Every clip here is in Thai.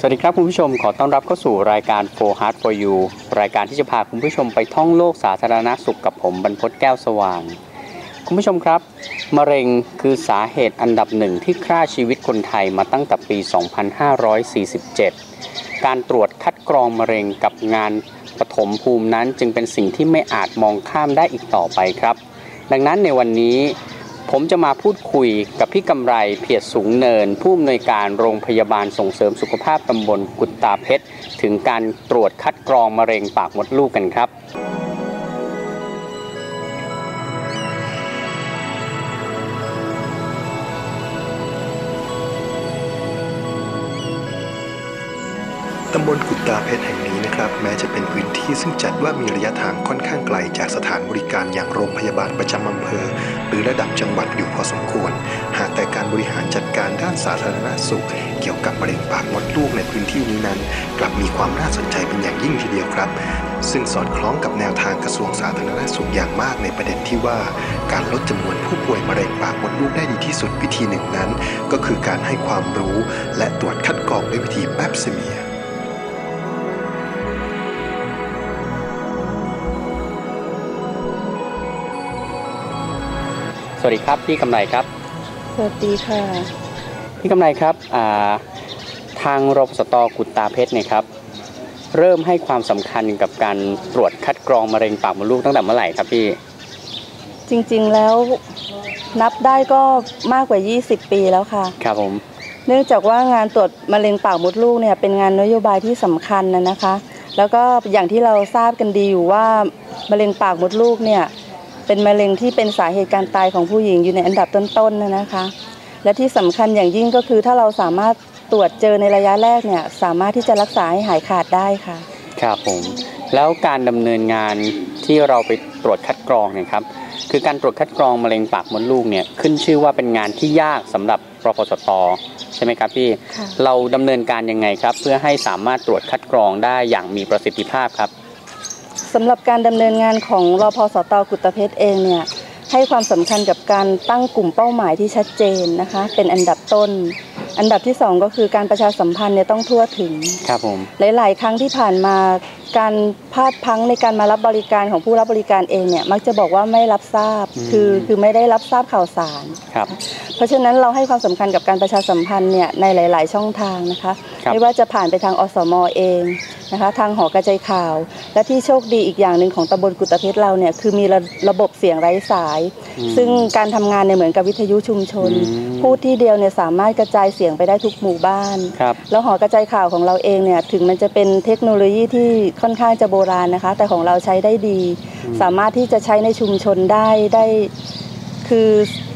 สวัสดีครับคุณผู้ชมขอต้อนรับเข้าสู่รายการ For Heart for You รายการที่จะพาคุณผู้ชมไปท่องโลกสาธารณสุขกับผมบรรพตแก้วสว่าง คุณผู้ชมครับ มะเร็งคือสาเหตุอันดับหนึ่งที่ฆ่าชีวิตคนไทยมาตั้งแต่ปี 2547 การตรวจคัดกรองมะเร็งกับงานปฐมภูมินั้นจึงเป็นสิ่งที่ไม่อาจมองข้ามได้อีกต่อไปครับ ดังนั้นในวันนี้ ผมจะมาพูดคุยกับพี่กำไรเพียรสูงเนิน ผู้อำนวยการโรงพยาบาลส่งเสริมสุขภาพตำบลกุตตาเพชร ถึงการตรวจคัดกรองมะเร็งปากมดลูกกันครับ ตำบลกุตตาเพชรแห่งนี้นะครับ แม้จะเป็นพื้นที่ซึ่งจัดว่ามีระยะทางค่อนข้างไกลจากสถานบริการอย่างโรงพยาบาลประจำอำเภอ หรือระดับจังหวัดอยู่พอสมควร หากแต่การบริหารจัดการด้านสาธารณสุข เกี่ยวกับมะเร็งปากมดลูกในพื้นที่นี้นั้น กลับมีความน่าสนใจเป็นอย่างยิ่งทีเดียวครับ ซึ่งสอดคล้องกับแนวทางกระทรวงสาธารณสุขอย่างมากในประเด็นที่ว่า การลดจำนวนผู้ป่วยมะเร็งปากมดลูกได้ดีที่สุดวิธีหนึ่งนั้น ก็คือการให้ความรู้ และตรวจคัดกรองด้วยวิธีแป๊บเซเมีย สวัสดีครับพี่กำไรครับ สวัสดีค่ะ พี่กำไรครับอ่าทางรพสตกุตตาเพชรเนี่ยครับ เริ่มให้ความสำคัญกับการตรวจคัดกรองมะเร็งปากมดลูกตั้งแต่เมื่อไหร่ครับพี่ จริงๆแล้วนับได้ก็มากกว่า 20 ปีแล้วค่ะ ครับผม เนื่องจากว่างานตรวจมะเร็งปากมดลูกเนี่ยเป็นงานนโยบายที่สำคัญนะนะคะ แล้วก็อย่างที่เราทราบกันดีอยู่ว่ามะเร็งปากมดลูกเนี่ย เป็นมะเร็งที่เป็นสาเหตุการตายของผู้หญิงอยู่ในอันดับต้นๆนะนะคะ และที่สำคัญอย่างยิ่งก็คือถ้าเราสามารถตรวจเจอในระยะแรกเนี่ยสามารถที่จะรักษาให้หายขาดได้ค่ะ ครับผมแล้วการดำเนินงานที่เราไปตรวจคัดกรองเนี่ยครับคือการตรวจคัดกรองมะเร็งปากมดลูกเนี่ยขึ้นชื่อว่าเป็นงานที่ยากสำหรับรพสตใช่ไหมครับพี่ค่ะเราดำเนินการยังไงครับ เพื่อให้สามารถตรวจคัดกรองได้อย่างมีประสิทธิภาพครับ สำหรับการดำเนินงานของรพสตกุตเพชรเองเนี่ยให้ความสำคัญกับการตั้งกลุ่มเป้าหมายที่ชัดเจนนะคะ เป็นอันดับต้น อันดับที่สองก็คือการประชาสัมพันธ์เนี่ยต้องทั่วถึงครับผมหลาย ๆ ครั้งที่ผ่านมาการพลาดพลั้งในการมารับบริการของผู้รับบริการเองเนี่ยมักจะบอกว่าไม่รับทราบอืมคือคือไม่ได้รับทราบข่าวสารครับเพราะฉะนั้นเราให้ความสำคัญกับการประชาสัมพันธ์เนี่ยในหลาย ๆ ช่องทางนะคะครับไม่ว่าจะผ่านไปทางอสมเองนะคะทางหอกระจายข่าว และที่โชคดีอีกอย่างหนึ่งของตำบลกุตเพชรเราเนี่ยคือมีระระบบเสียงไร้สายอืมซึ่งการทำงานเนี่ยเหมือนกับวิทยุชุมชนอืมพูดที่เดียวเนี่ยสามารถกระจายเสียงไปได้ทุกหมู่บ้านครับแล้วหอกระจายข่าวของเราเองเนี่ยถึงมันจะเป็นเทคโนโลยีที่ค่อนข้างจะโบราณนะคะ แต่ของเราใช้ได้ดีอืมสามารถที่จะใช้ในชุมชนได้ได้ คือ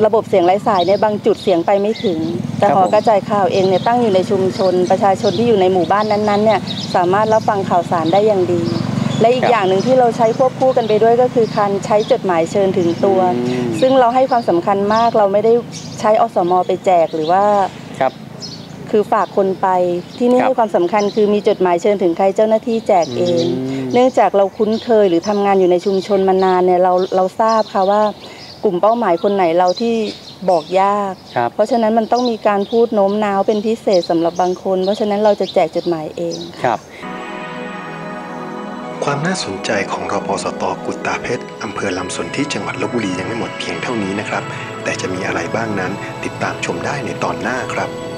ระบบเสียงไร้สายในยบางจุดเสียงไปไม่ถึง แต่ครับหอผมกระจายข่าวเองเนี่ยตั้งอยู่ในชุมชน ประชาชนที่อยู่ในหมู่บ้านนั้นๆเนี่ยสามารถรับฟังข่าวสารได้อย่างดีและอีกอย่างหนึ่งที่เราใช้ควบคู่กันไปด้วยก็คือการใช้จดหมายเชิญถึงตัวอืมซึ่งเราให้ความสำคัญมากเราไม่ได้ใช้อสมไปแจกหรือว่า ครับคือฝากคนไป ที่นี่ครับให้ความสำคัญคือมีจดหมายเชิญถึงใครเจ้าหน้าที่แจกเองอืมเนื่องจากเราคุ้นเคยหรือทำงานอยู่ในชุมชนมานานเนี่ยเราเราทราบค่ะว่ากลุ่มเป้าหมายคนไหนเราที่บอกยากครับเพราะฉะนั้นมันต้องมีการพูดโน้มน้าวเป็นพิเศษสำหรับบางคน เพราะฉะนั้นเราจะแจกจดหมายเองครับ ความน่าสนใจของรพสตกุตตาเพชรอำเภอลำสนที่จังหวัดลบบุรียังไม่หมดเพียงเท่านี้นะครับ แต่จะมีอะไรบ้างนั้นติดตามชมได้ในตอนหน้าครับ